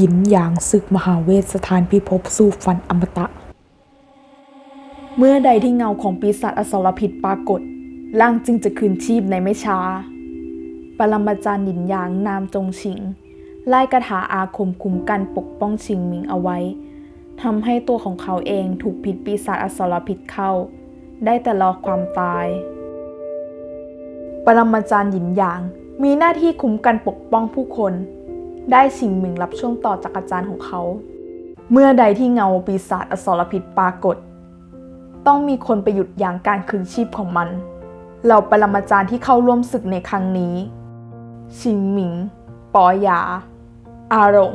ยินหยางศึกมหาเวทสถานพิภพสู่ฟันอมตะ เมื่อใดที่เงาของปีศาจอสรพิษปรากฏร่างจึงจะคืนชีพในไม่ช้า ปรมาจารย์หยินหยางนามจงชิง ไล่กระถาอาคมคุ้มกันปกป้องชิงหมิงเอาไว้ทำให้ตัวของเขาเองถูกพิษปีศาจอสรพิษเข้า ได้แต่รอความตาย ปรมาจารย์หยินหยางมีหน้าที่คุ้มกันปกป้องผู้คน ได้ชิงหมิงรับช่วงต่อจากอาจารย์ของเขา เมื่อใดที่เงาปีศาจอสรพิษปรากฏ ต้องมีคนไปหยุดยั้งการคืนชีพของมัน เหล่าปรมาจารย์ที่เข้าร่วมศึกในครั้งนี้ ชิงหมิง ปอหยา อาหลง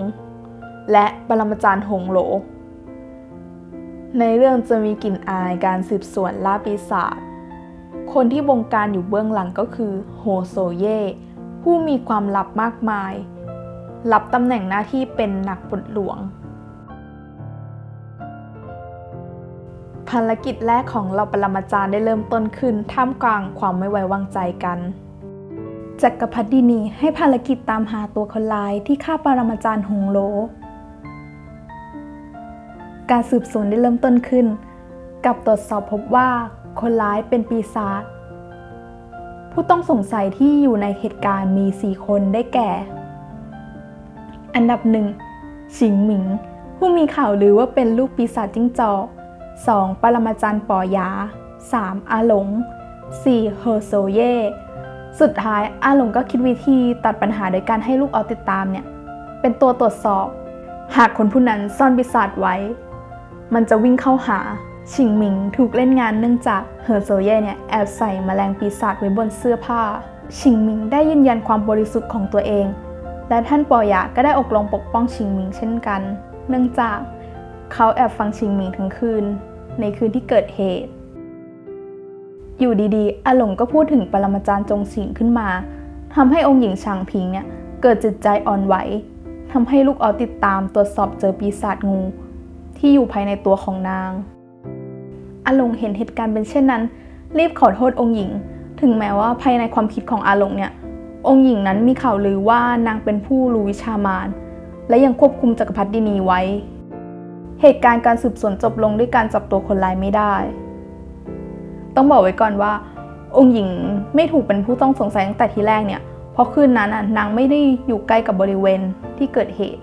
และปรมาจารย์หงโหล ในเรื่องจะมีกลิ่นอายการสืบสวนล่าปีศาจ คนที่บงการอยู่เบื้องหลังก็คือโฮโซเย่ผู้มีความลับมากมาย รับตำแหน่งหน้าที่เป็นนักปลดหลวง ภารกิจแรกของเราปรมาจารย์ได้เริ่มต้นขึ้น ท่ามกลางความไม่ไว้วางใจกันจักรพรรดินีให้ภารกิจตามหาตัวคนร้ายที่ฆ่าปรมาจารย์หงโหลการสืบสวนได้เริ่มต้นขึ้น กับตรวจสอบพบว่าคนร้ายเป็นปีศาจผู้ต้องสงสัยที่อยู่ในเหตุการณ์มี 4 คนได้แก่ อันดับหนึ่งฉิงหมิง ผู้มีข่าวลือว่าเป็นลูกปีศาจจิ้งจอก 2. ปรมาจารย์ปอยา 3. อาหลง 4. เฮอโซเย่สุดท้ายอาหลงก็คิดวิธีตัดปัญหาโดยการให้ลูกเอาติดตามเนี่ย เป็นตัวตรวจสอบ หากคนผู้นั้นซ่อนปีศาจไว้ มันจะวิ่งเข้าหาชิงหมิงถูกเล่นงานเนื่องจากเฮอโซเย่เนี่ยแอบใส่แมลงปีศาจไว้บนเสื้อผ้าชิงหมิงได้ยืนยันความบริสุทธิ์ของตัวเอง และท่านปอยาก็ได้อกลงปกป้องชิงหมิงเช่นกัน เนื่องจากเขาแอบฟังชิงหมิงทั้งคืน ในคืนที่เกิดเหตุ อยู่ดีๆ อาหลงก็พูดถึงปรมาจารย์จงสิงขึ้นมาทำให้องค์หญิงชางพิงเนี่ยเกิดจิตใจอ่อนไหวทำให้ลูกออติดตามตรวจสอบเจอปีศาจงู ที่อยู่ภายในตัวของนางอาหลงเห็นเหตุการณ์เป็นเช่นนั้น รีบขอโทษองค์หญิง ถึงแม้ว่าภายในความคิดของอาหลงเนี่ย องค์หญิงนั้นมีข่าวลือว่านางเป็นผู้รู้วิชามารและยังควบคุมจักรพรรดินีไว้ เหตุการณ์การสืบสวนจบลงด้วยการจับตัวคนร้ายไม่ได้ ต้องบอกไว้ก่อนว่า องค์หญิงไม่ถูกเป็นผู้ต้องสงสัยตั้งแต่ทีแรกเนี่ย เพราะคืนนั้นน่ะนางไม่ได้อยู่ใกล้กับบริเวณที่เกิดเหตุ